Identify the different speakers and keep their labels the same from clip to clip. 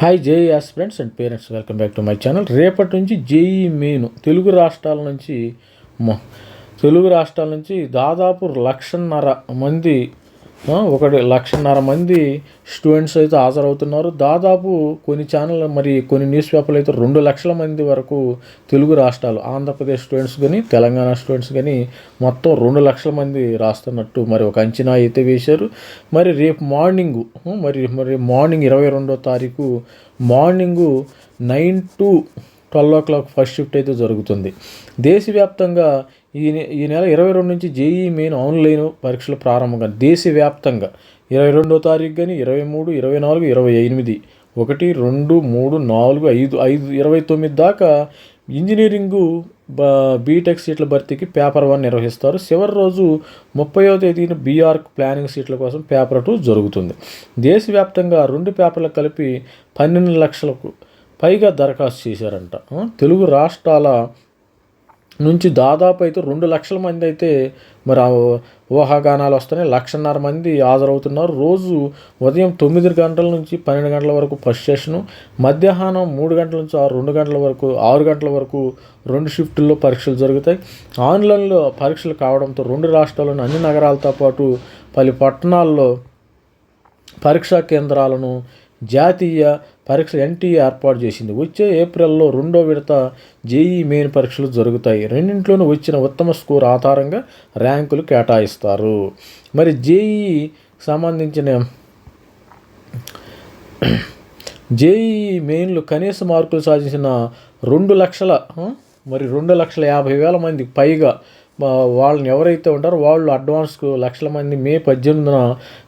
Speaker 1: Hi JEE aspirants and parents welcome back to my channel రేపటి నుంచి JEE main Telugu రాష్ట్రాల నుంచి తెలుగు రాష్ట్రాల నుంచి దాదాపు లక్షన్నర మంది ఒకటి లక్షన్నర మంది స్టూడెంట్స్ అయితే హాజరవుతున్నారు. దాదాపు కొన్ని ఛానల్ మరి కొన్ని న్యూస్ పేపర్లు అయితే రెండు లక్షల మంది వరకు తెలుగు రాష్ట్రాలు ఆంధ్రప్రదేశ్ స్టూడెంట్స్ కానీ తెలంగాణ స్టూడెంట్స్ కానీ మొత్తం రెండు లక్షల మంది రాస్తున్నట్టు మరి ఒక అంచనా అయితే వేశారు. మరి రేపు మార్నింగ్ మరి మరి మార్నింగ్ ఇరవై రెండో తారీఖు morning nine to twelve o'clock first shift అయితే జరుగుతుంది. దేశవ్యాప్తంగా ఈ ఈ నెల ఇరవై రెండు నుంచి జేఈ మెయిన్ ఆన్లైన్ పరీక్షలు ప్రారంభంగా దేశవ్యాప్తంగా. ఇరవై రెండో తారీఖు కానీ ఇరవై మూడు ఇరవై నాలుగు ఇరవై ఎనిమిది. ఒకటి రెండు మూడు నాలుగు ఐదు ఐదు ఇరవై తొమ్మిది దాకా ఇంజనీరింగు బ బీటెక్ సీట్ల భర్తీకి పేపర్ వన్ నిర్వహిస్తారు. చివరి రోజు ముప్పయో తేదీన బీఆర్క్ ప్లానింగ్ సీట్ల కోసం పేపర్ టూ జరుగుతుంది. దేశవ్యాప్తంగా రెండు పేపర్లు కలిపి పన్నెండు లక్షలకు పైగా దరఖాస్తు చేశారంట. తెలుగు రాష్ట్రాల నుంచి దాదాపు అయితే రెండు లక్షల మంది అయితే మరి ఊహాగానాలు వస్తున్నాయి. లక్షన్నర మంది హాజరవుతున్నారు. రోజు ఉదయం తొమ్మిది గంటల నుంచి పన్నెండు గంటల వరకు ఫస్ట్ సెషను మధ్యాహ్నం మూడు గంటల నుంచి ఆరు రెండు గంటల వరకు ఆరు గంటల వరకు రెండు షిఫ్టుల్లో పరీక్షలు జరుగుతాయి. ఆన్లైన్లో పరీక్షలు కావడంతో రెండు రాష్ట్రాల్లోని అన్ని నగరాలతో పాటు పలు పట్టణాల్లో పరీక్షా కేంద్రాలను జాతీయ పరీక్ష ఎన్టీఏ ఏర్పాటు చేసింది. వచ్చే ఏప్రిల్లో రెండో విడత జేఈ మెయిన్ పరీక్షలు జరుగుతాయి. రెండింటిలోనూ వచ్చిన ఉత్తమ స్కోర్ ఆధారంగా ర్యాంకులు కేటాయిస్తారు. మరి జేఈ సంబంధించిన జేఈ మెయిన్లు కనీస మార్కులు సాధించిన రెండు లక్షల మరి రెండు లక్షల యాభై వేల మంది పైగా వాళ్ళని ఎవరైతే ఉంటారో వాళ్ళు అడ్వాన్స్కు లక్షల మంది మే పద్దెనిమిదిన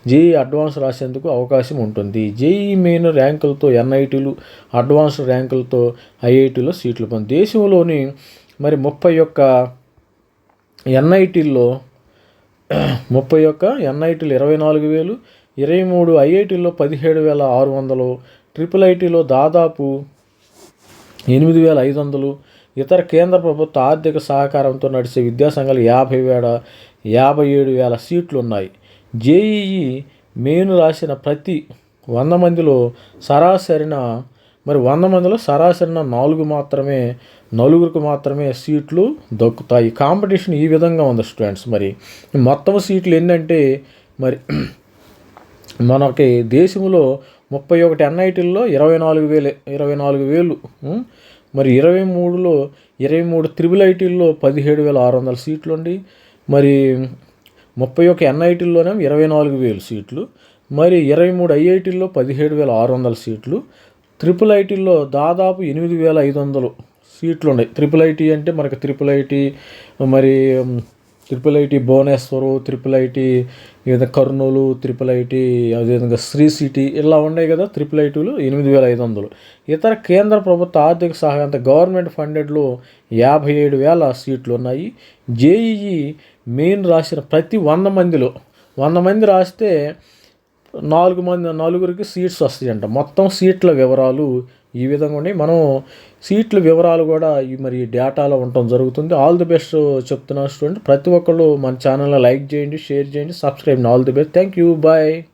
Speaker 1: జేఈ అడ్వాన్స్ రాసేందుకు అవకాశం ఉంటుంది. జేఈ మెయిన్ ర్యాంకులతో ఎన్ఐటీలు అడ్వాన్స్ ర్యాంకులతో ఐఐటీలో సీట్లు పొంది దేశంలోని మరి ముప్పై ఒక్క ఎన్ఐటీల్లో ముప్పై ఒక్క ఎన్ఐటీలు ఇరవై నాలుగు వేలు ఇరవై మూడు ఐఐటీల్లో పదిహేడు వేల ఆరు వందలు ట్రిపుల్ ఐటీలో దాదాపు ఎనిమిది వేల ఐదు వందలు. ఇతర కేంద్ర ప్రభుత్వ ఆర్థిక సహకారంతో నడిచే విద్యాసంఘాలు యాభై వేల యాభై ఏడు వేల సీట్లు ఉన్నాయి జేఈఈ మెయిన్ రాసిన ప్రతి వంద మందిలో సరాసరిన మరి వంద మందిలో సరాసరిన నాలుగు మాత్రమే నలుగురికి మాత్రమే సీట్లు దక్కుతాయి. కాంపిటీషన్ ఈ విధంగా ఉంది స్టూడెంట్స్ మరి. మొత్తం సీట్లు ఏంటంటే మరి మనకి దేశంలో ముప్పై ఒకటి ఎన్ఐటీల్లో ఇరవై నాలుగు వేలు ఇరవై నాలుగు వేలు మరి ఇరవై మూడులో ఇరవై మూడు త్రిబుల్ ఐటీల్లో పదిహేడు వేల ఆరు వందల సీట్లు ఉండి మరి ముప్పై ఒక ఎన్ఐటీల్లోనే ఇరవై నాలుగు వేలు సీట్లు. మరి ఇరవై మూడు ఐఐటీల్లో పదిహేడు వేల ఆరు వందల సీట్లు. ట్రిపుల్ ఐటీల్లో దాదాపు ఎనిమిది వేల ఐదు వందలు సీట్లు ఉన్నాయి. ట్రిపుల్ ఐటీ అంటే మనకి ట్రిపుల్ ఐటీ మరి triple IT Bhubaneswar triple IT ఈ విధంగా కర్నూలు ట్రిపుల్ ఐటీ అదేవిధంగా శ్రీ సిటీ ఇలా ఉన్నాయి కదా ట్రిపుల్ ఐటీలు ఎనిమిది వేల ఐదు వందలు. ఇతర కేంద్ర ప్రభుత్వ ఆర్థిక సహాయంతో గవర్నమెంట్ ఫండెడ్లో యాభై ఏడు వేల సీట్లు ఉన్నాయి. జేఈఈ మెయిన్ రాసిన ప్రతి వంద మందిలో వంద మంది రాస్తే నాలుగు మంది నలుగురికి సీట్స్ వస్తాయంట. మొత్తం సీట్ల వివరాలు ఈ విధంగా ఉండి మనం సీట్ల వివరాలు కూడా ఈ మరి డేటాలో ఉండటం జరుగుతుంది. ఆల్ ది బెస్ట్ చెప్తున్నా స్టూడెంట్. ప్రతి ఒక్కళ్ళు మన ఛానల్లో లైక్ చేయండి షేర్ చేయండి subscribe all the best. Thank you. Bye.